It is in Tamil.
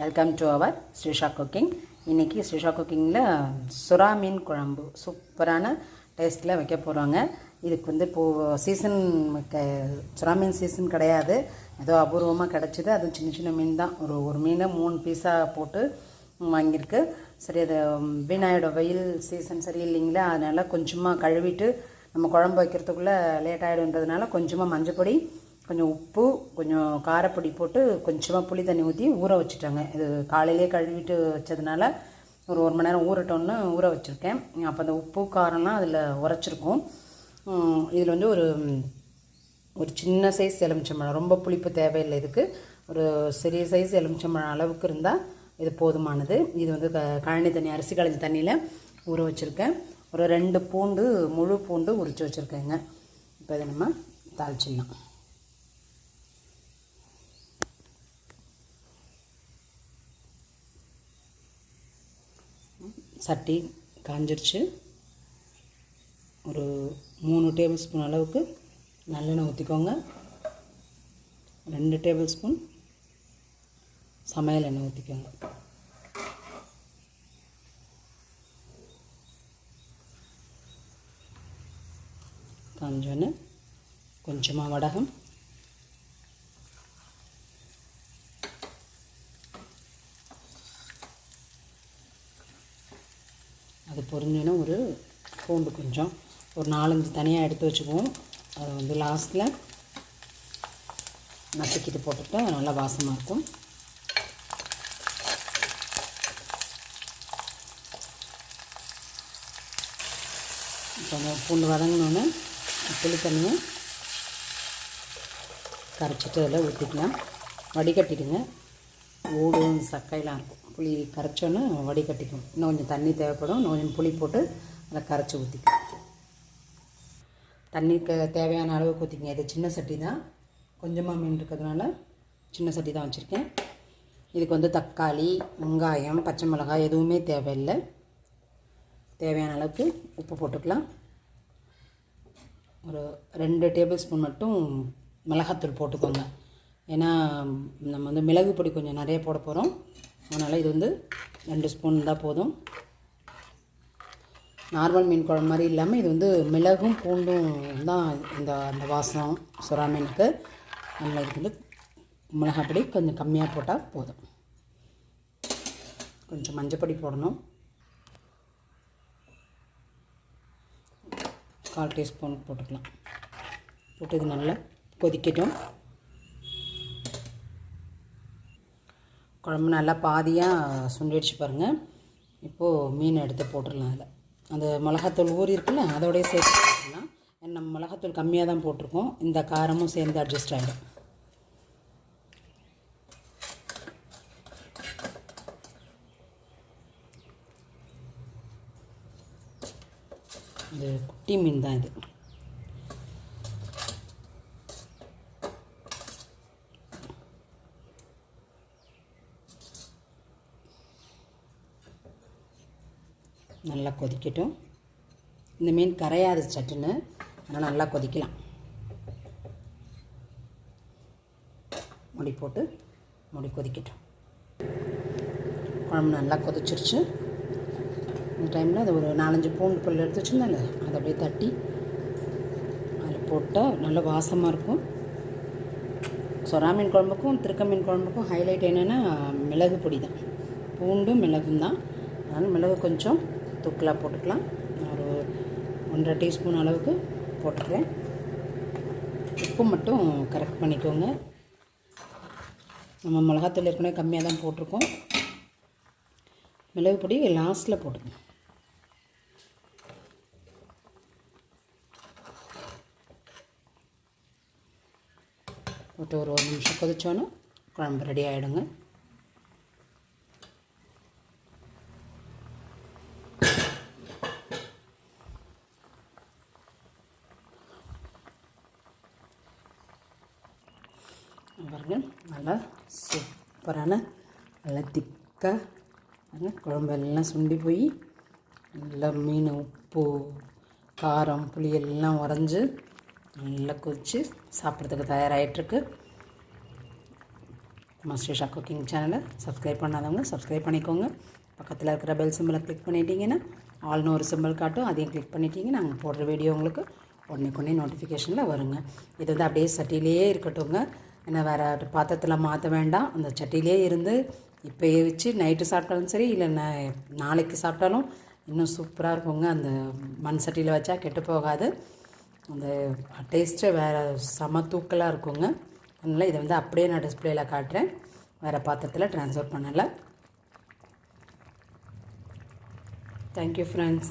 Welcome to our Srisha cooking இன்றைக்கி ஸ்ரீஷா குக்கிங்கில் சுறா மீன் குழம்பு சூப்பரான டேஸ்ட்டில் வைக்க போகிறாங்க இதுக்கு வந்து இப்போது சீசன் க சுறா மீன் சீசன் கிடையாது. ஏதோ அபூர்வமாக கிடச்சிது. அதுவும் சின்ன சின்ன மீன் தான். ஒரு ஒரு மீனை மூணு பீஸாக போட்டு வாங்கியிருக்கு. சரி அது வீணாயோட வெயில் சீசன் சரி இல்லைங்களா அதனால் கொஞ்சமாக கழுவிட்டு நம்ம குழம்பு வைக்கிறதுக்குள்ளே லேட் ஆகிடுன்றதுனால கொஞ்சமாக மஞ்சப்பொடி கொஞ்சம் உப்பு கொஞ்சம் காரப்பொடி போட்டு கொஞ்சமாக புளி தண்ணி ஊற்றி ஊற வச்சுட்டாங்க. இது காலையிலே கழுவிட்டு வச்சதுனால ஒரு ஒரு மணி நேரம் ஊறட்டோன்னு ஊற வச்சுருக்கேன். அப்போ அந்த உப்பு காரம்லாம் அதில் உரைச்சிருக்கும் இதில் வந்து ஒரு ஒரு சின்ன சைஸ் எலுமிச்சம்பழம். ரொம்ப புளிப்பு தேவையில்லை இதுக்கு. ஒரு சிறிய சைஸ் எலுமிச்சம்பழம் அளவுக்கு இருந்தால் இது போதுமானது. இது வந்து க கழனி தண்ணி அரிசி களைஞ்ச தண்ணியில் ஊற வச்சுருக்கேன். ஒரு ரெண்டு பூண்டு முழு பூண்டு உரித்து வச்சுருக்கேங்க. இப்போ இதை நம்ம தாளிச்சிடலாம். சட்டி காஞ்சிருச்சு. ஒரு மூணு டேபிள் ஸ்பூன் அளவுக்கு நல்லெண்ணெய் ஊற்றிக்கோங்க ரெண்டு டேபிள் ஸ்பூன் சமையல் எண்ணெய் ஊற்றிக்கோங்க காஞ்சோன்னு கொஞ்சமாக வடகம். அது பொரிஞ்சோன்னா ஒரு பூண்டு கொஞ்சம். ஒரு நாலஞ்சு தனியாக எடுத்து வச்சுக்குவோம். அதை வந்து லாஸ்ட்டில் நசுக்கிட்டு போட்டுட்டா நல்லா வாசமாக இருக்கும். இப்போ அந்த பூண்டு வதங்கினோன்னே புளி தண்ணியை கரைச்சிட்டு அதில் ஊற்றிக்கலாம் வடிகட்டிடுங்க. ஓடும் சக்கையெல்லாம் இருக்கும். புளி கரைச்சோன்னே வடிகட்டிக்கும் இன்னும் கொஞ்சம் தண்ணி தேவைப்படும். இன்னும் கொஞ்சம் புளி போட்டு அதை கரைச்சி ஊற்றிக்கும் தண்ணிக்கு தேவையான அளவுக்கு ஊற்றிக்க இது சின்ன சட்டி தான். கொஞ்சமாக மீன் இருக்கிறதுனால சின்ன சட்டி தான் வச்சுருக்கேன். இதுக்கு வந்து தக்காளி வெங்காயம் பச்சை மிளகாய் எதுவுமே தேவையில்லை. தேவையான அளவுக்கு உப்பு போட்டுக்கலாம். ஒரு ரெண்டு டேபிள் ஸ்பூன் மட்டும் மிளகாத்தூள் போட்டுக்கோங்க. ஏன்னா நம்ம வந்து மிளகு பொடி கொஞ்சம் நிறைய போட போகிறோம் அதனால் இது வந்து ரெண்டு ஸ்பூன் தான் போதும். நார்மல் மீன் குழம்பு மாதிரி இல்லாமல் இது வந்து மிளகும் பூண்டும் தான் இந்த அந்த வாசம் சுறா மீனுக்கு. அதனால் இது வந்து மிளகாப்பொடி கொஞ்சம் கம்மியாக போட்டால் போதும். கொஞ்சம் மஞ்சப்பொடி போடணும். கால் டீஸ்பூன் போட்டுக்கலாம். போட்டு இது நல்லா கொதிக்கட்டும். குழம்பு நல்லா பாதியாக சுண்டிடுச்சு பாருங்கள் இப்போது மீன் எடுத்து போட்டுடலாம் அதில். அந்த மிளகாத்தூள் ஊறி இருக்குல்ல அதோடய சேர்த்து போட்டுடலாம். நம்ம மிளகாத்தூள் கம்மியாக தான் போட்டிருக்கோம். இந்த காரமும் சேர்ந்து அட்ஜஸ்ட் ஆகிடும் இது குட்டி மீன் தான் இது. நல்லா கொதிக்கட்டும். இந்த மீன் கரையாது சட்டுன்னு ஆனால் நல்லா கொதிக்கலாம். முடி போட்டு முடி கொதிக்கட்டும். குழம்பு நல்லா கொதிச்சிருச்சு. இந்த டைமில் அது ஒரு நாலஞ்சு பூண்டு பல் எடுத்து வச்சுருந்தாங்க அதை அப்படியே தட்டி அதில் போட்டால் நல்ல வாசமாக இருக்கும். சொரா மீன் குழம்புக்கும் திருக்க மீன் குழம்புக்கும் ஹைலைட் என்னென்னா மிளகு பொடி தான். பூண்டும் மிளகும் தான். அதனால் மிளகு கொஞ்சம் தூக்கலாக போட்டுக்கலாம். ஒரு ஒன்றரை டீஸ்பூன் அளவுக்கு போட்டுக்கிறேன். உப்பு மட்டும் கரெக்ட் பண்ணிக்கோங்க. நம்ம மிளகாத்தூள் ஏற்கனவே கம்மியாக தான் போட்டிருக்கோம். மிளகு பொடி லாஸ்ட்டில் போட்டுக்கணும் போட்டு ஒரு ஒரு நிமிஷம் கொதிச்சோன்னே குழம்பு ரெடி ஆகிடுங்க பாருங்கள் நல்லா சூப்பரான நல்லா திக்காக குழம்பு எல்லாம் சுண்டி போய் நல்லா மீன் உப்பு காரம் புளி எல்லாம் உறைஞ்சி நல்லா கொதித்து சாப்பிட்றதுக்கு தயாராகிட்டுருக்கு நம்ம குக்கிங் சேனலை சப்ஸ்கிரைப் பண்ணாதவங்க சப்ஸ்கிரைப் பண்ணிக்கோங்க. பக்கத்தில் இருக்கிற பெல் சிம்பிளை கிளிக் பண்ணிட்டீங்கன்னா ஆல்னு ஒரு சிம்பிள் காட்டும் அதையும் கிளிக் பண்ணிட்டீங்க நாங்கள் போடுற வீடியோ உங்களுக்கு உடனே உடனே நோட்டிஃபிகேஷனில் வருங்க. இது வந்து அப்படியே சட்டிலேயே இருக்கட்டுங்க ஏன்னா வேறு பாத்திரத்தில் மாற்ற வேண்டாம். அந்த சட்டியிலே இருந்து இப்போயே வச்சு நைட்டு சாப்பிட்டாலும் சரி இல்லை ந நாளைக்கு சாப்பிட்டாலும் இன்னும் சூப்பராக இருக்குங்க. அந்த மண் சட்டியில் வச்சா கெட்டு போகாது. அந்த டேஸ்ட்டு வேறு செம தூக்கலாக இருக்குங்க. அதனால் இதை வந்து அப்படியே நான் டிஸ்பிளேயில் காட்டுறேன். வேறு பாத்திரத்தில் ட்ரான்ஸ்ஃபர் பண்ணலை. Thank you friends